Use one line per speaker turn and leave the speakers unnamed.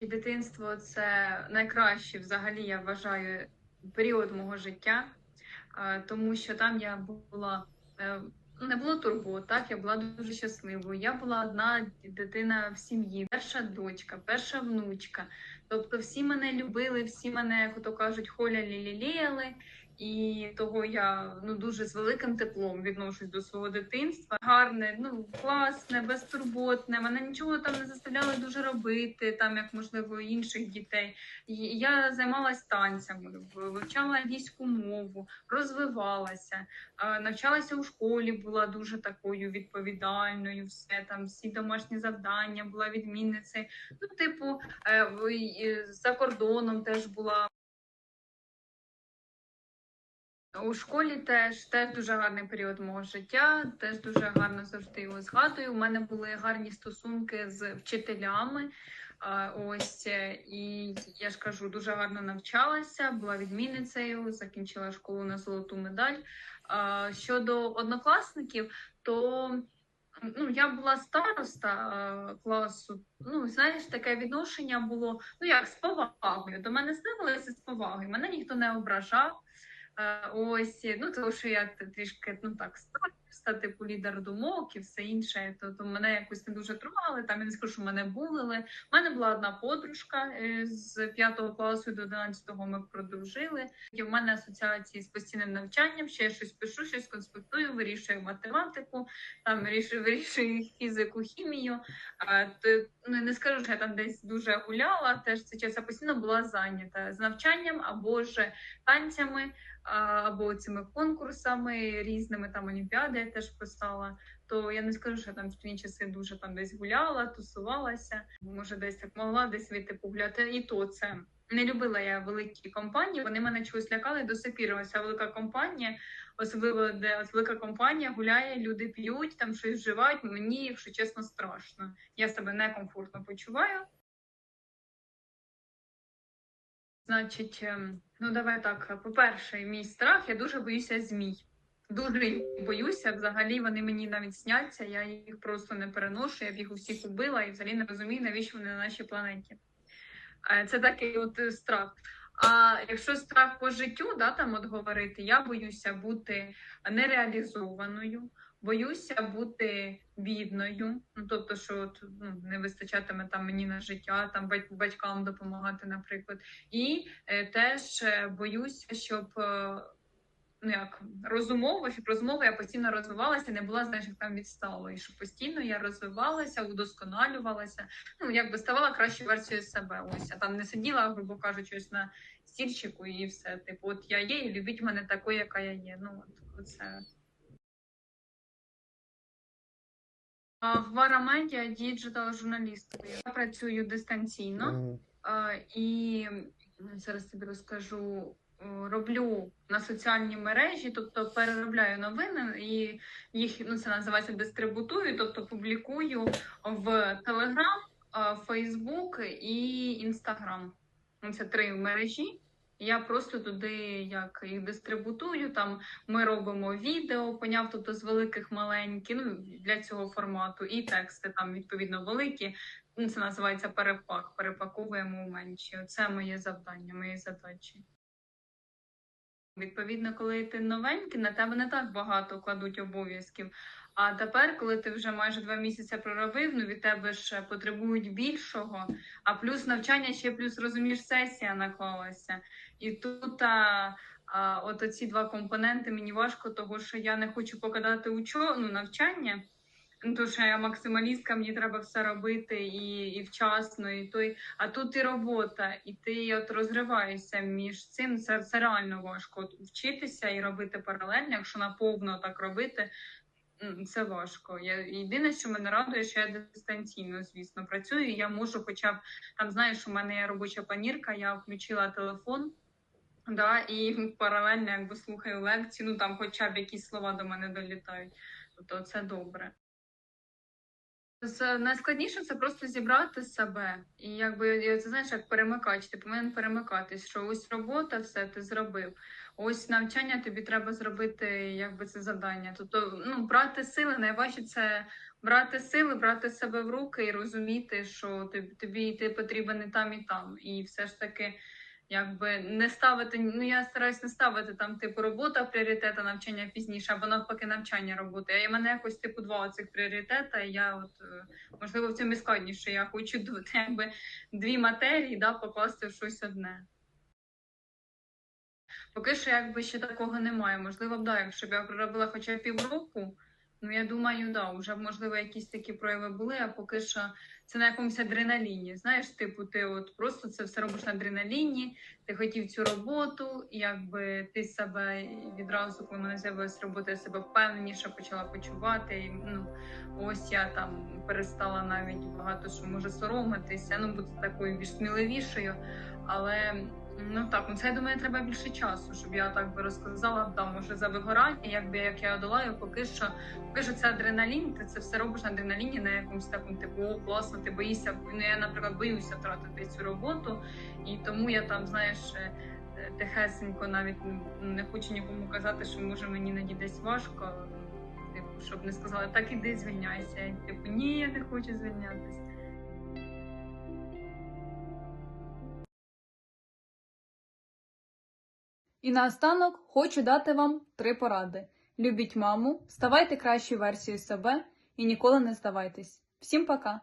Дитинство це найкращий взагалі, я вважаю, період мого життя, е, тому що там я була е, не було турбот, так я була дуже щасливою. Я була одна дитина в сім'ї, перша дочка, перша внучка. Тобто всі мене любили, всі мене, як то кажуть, холя ліліяли. І того я ну дуже з великим теплом відношусь до свого дитинства. Гарне, ну класне, безтурботне. Мене нічого там не заставляли дуже робити, там як можливо інших дітей. Я займалась танцями, вивчала англійську мову, розвивалася, навчалася у школі, була дуже такою відповідальною. Все там, всі домашні завдання, була відмінницею. Ну, типу, е, за кордоном теж була. У школі теж теж дуже гарний період мого життя, теж дуже гарно завжди його згадую. У мене були гарні стосунки з вчителями. Ось е, і я ж кажу, дуже гарно навчалася, була відмінницею, закінчила школу на золоту медаль. Щодо однокласників, то ну, я була староста класу. Ну, знаєш, таке відношення було ну як з повагою. До мене ставилися з повагою. Мене ніхто не ображав. Е, Ось, ну тому що я трішки ну так староста, типу лідер думок і все інше. То, то мене якось не дуже тримали. Там я не скажу, що мене булили. У мене була одна подружка е, з 5 класу до 11 ми продружили. І в мене асоціації з постійним навчанням. Ще я щось пишу, щось конспектую, вирішую математику, там вирішую, вирішую фізику, хімію. А, то, ну, не скажу, що я там десь дуже гуляла. Теж цей час я постійно була зайнята з навчанням або ж танцями або цими конкурсами різними там олімпіади я теж писала. То я не скажу, що там в шкільні часи дуже там десь гуляла, тусувалася. Може, десь так могла десь вийти погуляти. І то це не любила я великі компанії. Вони мене чогось лякали до сих. Ось велика компанія, особливо де ось велика компанія гуляє, люди п'ють, там щось вживають. Мені, якщо чесно, страшно. Я себе некомфортно почуваю. Значить, ем, ну давай так. По-перше, мій страх, я дуже боюся змій. Дуже боюся. Взагалі вони мені навіть сняться. Я їх просто не переношу. Я б їх усіх убила і взагалі не розумію, навіщо вони на нашій планеті. Е, Це такий от е, страх. А якщо страх по життю, да, там от говорити, я боюся бути нереалізованою, боюся бути бідною. Ну тобто, що от, ну, не вистачатиме там мені на життя, там бать- батькам допомагати, наприклад. І е, теж е, боюся, щоб ну як розумово, щоб розмова я постійно розвивалася, не була знаєш, як там відсталою, що постійно я розвивалася, удосконалювалася. Ну якби ставала кращою версією себе. Ось а там не сиділа, грубо кажучи, ось на стільчику і все. Типу, от я є, і любіть мене такою, яка я є. Ну от оце. А, В Варамедіа діджитал журналісткою. Я працюю дистанційно. А, І зараз тобі розкажу. О, Роблю на соціальні мережі, тобто переробляю новини і їх ну це називається дистрибутую, тобто публікую в а, Facebook і Instagram. Ну, Це три мережі. Я просто туди як їх дистрибутую. Там ми робимо відео, поняв, тобто з великих маленькі, ну для цього формату, і тексти там відповідно великі. Ну, це називається перепак. Перепаковуємо менші. Це моє завдання, мої задачі. Відповідно, коли ти новенький, на тебе не так багато кладуть обов'язків. А тепер, коли ти вже майже два місяці проробив, ну від тебе ж потребують більшого. А плюс навчання ще плюс розумієш, сесія наклалася. І тут а, а, от оці два компоненти мені важко, того що я не хочу покидати учо, ну, навчання. Ну, що я максималістка, мені треба все робити і, і вчасно, і той. А тут і робота, і ти от розриваєшся між цим. Це, це реально важко. Вчитися і робити паралельно, якщо наповно так робити, це важко. Я єдине, що мене радує, що я дистанційно, звісно, працюю. Я можу, хоча б там знаєш, у мене є робоча планірка, я включила телефон. Да, і паралельно якби слухаю лекції, ну там хоча б якісь слова до мене долітають. Тобто це добре. З- Найскладніше це просто зібрати себе. І якби це знаєш, як перемикач, ти повинен перемикатись, що ось робота, все ти зробив. Ось навчання тобі треба зробити, якби це завдання. Тобто, ну, брати сили найважче це брати сили, брати себе в руки і розуміти, що тобі йти потрібен і там, і там. І все ж таки, якби не ставити, ну я стараюсь не ставити там, типу, робота пріоритет, а навчання пізніше, або навпаки навчання роботи. А я мене якось типу два цих пріоритета. І я от е, можливо в цьому і складніше. Я хочу якби дві матерії да, покласти в щось одне. Поки що якби ще такого немає. Можливо, б да, якщо б я проробила хоча б півроку, ну я думаю, да, вже можливо якісь такі прояви були, а поки що це на якомусь адреналіні. Знаєш, типу, ти от просто це все робиш на адреналіні, ти хотів цю роботу, і якби ти себе відразу, коли мене з'явилася робота, я себе впевненіше почала почувати. І, ну, ось я там перестала навіть багато що може соромитися, ну бути такою більш сміливішою. Але ну так, ну це я думаю, треба більше часу, щоб я так би розказала, да, може за вигорання, якби як я долаю, поки що, поки що це адреналін, ти це все робиш на адреналіні на якомусь такому типу, о, класно, ти боїшся. Ну я, наприклад, боюся втратити цю роботу, і тому я там, знаєш. е, Тихесенько навіть не хочу нікому казати, що може мені іноді десь важко. Типу, щоб не сказали, так іди звільняйся. Типу, ні, я не хочу звільнятися.
І наостанок хочу дати вам три поради: любіть маму, ставайте кращою версією себе і ніколи не здавайтесь. Всім пока!